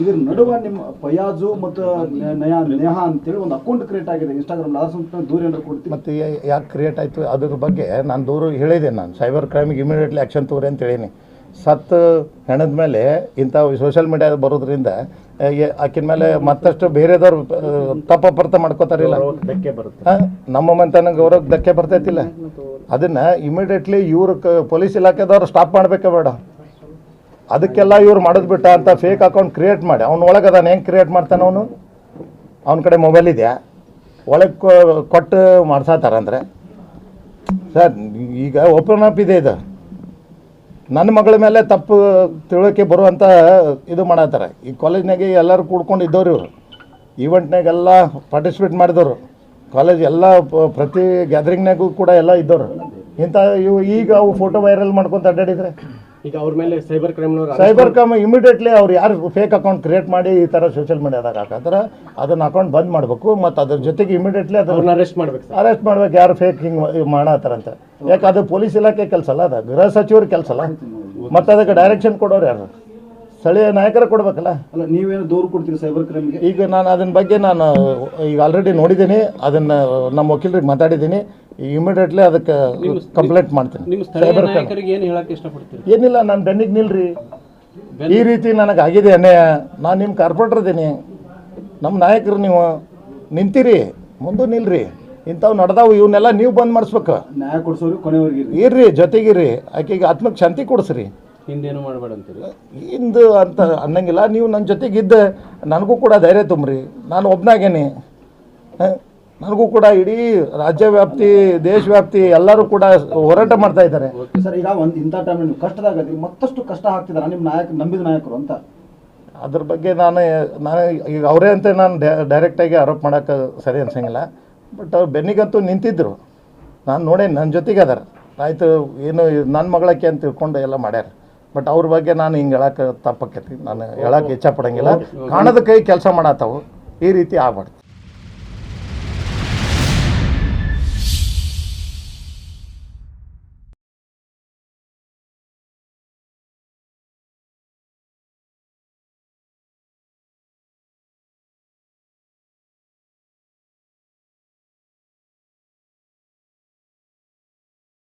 ಇದ್ರ ನಡುವೆ ನಿಮ್ಮ ಫಯಾಜು ಮತ್ತು ನಯಾ ನೇಹಾ ಅಂತೇಳಿ ಒಂದು ಅಕೌಂಟ್ ಕ್ರಿಯೇಟ್ ಆಗಿದೆ ಇನ್ಸ್ಟಾಗ್ರಾಮ್ ಅದ್ರ ದೂರ ಏನಾದ್ರು ಕೊಡ್ತೀವಿ ಮತ್ತು ಯಾಕೆ ಕ್ರಿಯೇಟ್ ಆಯಿತು? ಅದ್ರ ಬಗ್ಗೆ ನಾನು ದೂರ ಹೇಳಿದೆ ನಾನು. ಸೈಬರ್ ಕ್ರೈಮಿಗೆ ಇಮಿಡಿಯೇಟ್ಲಿ ಆ್ಯಕ್ಷನ್ ತಗೋರಿ ಅಂತ ಹೇಳೀನಿ. ಸತ್ತು ಹೆಣದ ಮೇಲೆ ಇಂಥ ಸೋಷಿಯಲ್ ಮೀಡಿಯಾದ ಬರೋದ್ರಿಂದ ಆಕಿನ ಮೇಲೆ ಮತ್ತಷ್ಟು ಬೇರೆದವ್ರು ತಪ್ಪ ಪರ್ತ ಮಾಡ್ಕೋತಾರಿಲ್ಲ ಧಕ್ಕೆ ಬರುತ್ತೆ. ನಮ್ಮ ಮಂತನ ಗೌರವಕ್ಕೆ ಧಕ್ಕೆ ಬರ್ತೈತಿಲ್ಲ ಅದನ್ನ ಇಮಿಡಿಯೇಟ್ಲಿ ಇವ್ರ ಪೊಲೀಸ್ ಇಲಾಖೆದವ್ರು ಸ್ಟಾಪ್ ಮಾಡಬೇಕೇ ಬೇಡ. ಅದಕ್ಕೆಲ್ಲ ಇವ್ರು ಮಾಡೋದು ಬಿಟ್ಟ ಅಂತ ಫೇಕ್ ಅಕೌಂಟ್ ಕ್ರಿಯೇಟ್ ಮಾಡಿ, ಅವ್ನ ಒಳಗೆ ಹೆಂಗೆ ಕ್ರಿಯೇಟ್ ಮಾಡ್ತಾನೆ ಅವನು? ಅವನ ಕಡೆ ಮೊಬೈಲ್ ಇದೆಯಾ? ಒಳಗೆ ಕೊಟ್ಟು ಮಾಡ್ಸತ್ತಾರ ಅಂದರೆ? ಸರ್, ಈಗ ಓಪನ್ ಅಪ್ ಇದೆ ಇದು. ನನ್ನ ಮಗಳ ಮೇಲೆ ತಪ್ಪು ತಿಳುವಳಿಕೆ ಬರುವಂಥ ಇದು ಮಾಡತ್ತಾರೆ ಈ ಕಾಲೇಜ್ನಾಗೆ ಎಲ್ಲರೂ ಕೂಡ್ಕೊಂಡು ಇದ್ದವ್ರು ಇವರು ಈವೆಂಟ್ನಾಗೆಲ್ಲ ಪಾರ್ಟಿಸಿಪೇಟ್ ಮಾಡಿದವರು. ಕಾಲೇಜ್ ಎಲ್ಲ ಪ್ರತಿ ಗ್ಯಾದರಿಂಗ್ನಾಗೂ ಕೂಡ ಎಲ್ಲ ಇದ್ದವರು. ಇಂಥ ಇವು ಈಗ ಅವು ಫೋಟೋ ವೈರಲ್ ಮಾಡ್ಕೊಂತ ಅಡ್ಡಾಡಿದ್ರೆ? ಈಗ ಅವ್ರ ಮೇಲೆ ಸೈಬರ್ ಕ್ರೈಮ್ನವ್ರು ಸೈಬರ್ ಕ್ರೈಮ್ ಇಮಿಡಿಯೇಟ್ಲಿ ಅವ್ರು ಯಾರು ಫೇಕ್ ಅಕೌಂಟ್ ಕ್ರಿಯೇಟ್ ಮಾಡಿ ಈ ಥರ ಸೋಷಿಯಲ್ ಮೀಡಿಯಾದಾಗ ಹಾಕಂದ್ರೆ ಅದನ್ನ ಅಕೌಂಟ್ ಬಂದ್ ಮಾಡಬೇಕು ಮತ್ತು ಅದ್ರ ಜೊತೆಗೆ ಇಮಿಡಿಯೇಟ್ಲಿ ಅದನ್ನ ಅರೆಸ್ಟ್ ಮಾಡ್ಬೇಕು ಸರ್. ಅರೆಸ್ಟ್ ಮಾಡ್ಬೇಕು ಯಾರು ಫೇಕ್ ಹಿಂಗೆ ಮಾಡತ್ತಾರಂತ ಯಾಕೆ ಅದು ಪೊಲೀಸ್ ಇಲಾಖೆ ಕೆಲಸ ಅಲ್ಲ ಅದು? ಗೃಹ ಸಚಿವರ ಕೆಲಸ ಅಲ್ಲ? ಮತ್ತು ಅದಕ್ಕೆ ಡೈರೆಕ್ಷನ್ ಕೊಡೋರು ಯಾರು? ಸ್ಥಳೀಯ ನಾಯಕರ ಕೊಡ್ಬೇಕಲ್ಲ? ಅಲ್ಲ ನೀವೇನು ದೂರ ಕೊಡ್ತೀರಿ ಸೈಬರ್ ಕ್ರೈಮ್ಗೆ ಈಗ ನಾನು ಅದನ್ನ ಬಗ್ಗೆ ನಾನು ಈಗ ಆಲ್ರೆಡಿ ನೋಡಿದ್ದೀನಿ ಅದನ್ನು ನಮ್ಮ ವಕೀಲರಿಗೆ ಮಾತಾಡಿದ್ದೀನಿ. ಇಮಿಡಿಯೇಟ್ಲಿ ಅದಕ್ಕೆ ಕಂಪ್ಲೇಂಟ್ ಮಾಡ್ತೀನಿ. ನಿಮ್ಮ ಸೈಬರ್ ಏನಿಲ್ಲ ನಾನು ಬೆನ್ನಿಗೆ ನಿಲ್ರಿ. ಈ ರೀತಿ ನನಗೆ ಆಗಿದೆ ಅನ್ಯಾಯ ನಾನು ನಿಮ್ಮ ಕಾರ್ಪೊರೇಟರ್ ಇದ್ದೀನಿ ನಮ್ಮ ನಾಯಕರು ನೀವು ನಿಂತಿರಿ ಮುಂದೆ ನಿಲ್ರಿ. ಇಂಥವು ನಡೆದಾವು ಇವನ್ನೆಲ್ಲ ನೀವು ಬಂದ್ ಮಾಡಿಸ್ಬೇಕು. ನ್ಯಾಯ ಕೊಡಿಸೋರು ಕೊನೆವರೆಗೆ ಇರ್ರಿ. ಜೊತೆಗಿರಿ ಜೊತೆಗಿರ್ರಿ. ಆಕೆಗೆ ಆತ್ಮಕ್ಕೆ ಶಾಂತಿ ಕೊಡಿಸ್ರಿ. ಹಿಂದೇನು ಮಾಡಬೇಡ ಅಂತೀರಿ ಇಂದು ಅಂತ ಅನ್ನಂಗಿಲ್ಲ. ನೀವು ನನ್ನ ಜೊತೆಗಿದ್ದ ನನಗೂ ಕೂಡ ಧೈರ್ಯ ತುಂಬ್ರಿ. ನಾನು ಒಬ್ಬನಾಗೇನಿ ನನಗೂ ಕೂಡ ಇಡೀ ರಾಜ್ಯ ವ್ಯಾಪ್ತಿ ದೇಶ ವ್ಯಾಪ್ತಿ ಎಲ್ಲರೂ ಕೂಡ ಹೋರಾಟ ಮಾಡ್ತಾ ಇದ್ದಾರೆ. ಸರ್ ಈಗ ಒಂದು ಇಂಥ ಟೈಮ್ ನೀವು ಕಷ್ಟದಾಗ ಮತ್ತಷ್ಟು ಕಷ್ಟ ಆಗ್ತಿದ್ದಾರೆ ನಿಮ್ಮ ನಾಯಕ ನಂಬಿದ ನಾಯಕರು ಅಂತ? ಅದ್ರ ಬಗ್ಗೆ ನಾನು ನಾನು ಈಗ ಅವರೇ ಅಂತ ನಾನು ಡೈರೆಕ್ಟಾಗಿ ಆರೋಪ ಮಾಡೋಕ್ಕೆ ಸರಿ ಅನ್ಸಂಗಿಲ್ಲ. ಬಟ್ ಅವ್ರು ಬೆನ್ನಿಗಂತೂ ನಿಂತಿದ್ದರು ನಾನು ನೋಡೇ ನನ್ನ ಜೊತೆಗೆ ಅದಾರ. ಆಯಿತು ಏನು ನನ್ನ ಮಗಳಕ್ಕೆ ಅಂತ ತಿಳ್ಕೊಂಡು ಎಲ್ಲ ಮಾಡ್ಯಾರ. ಬಟ್ ಅವ್ರ ಬಗ್ಗೆ ನಾನು ಹಿಂಗೆ ಹೇಳಕ್ಕೆ ತಪ್ಪಕ್ಕೈತಿ ನಾನು ಹೇಳಕ್ಕೆ ಇಚ್ಛೆ ಪಡಂಗಿಲ್ಲ ಕಾಣದ ಕೈ ಕೆಲಸ ಮಾಡತ್ತವು ಈ ರೀತಿ ಆಗ್ಬಾರ್ದು.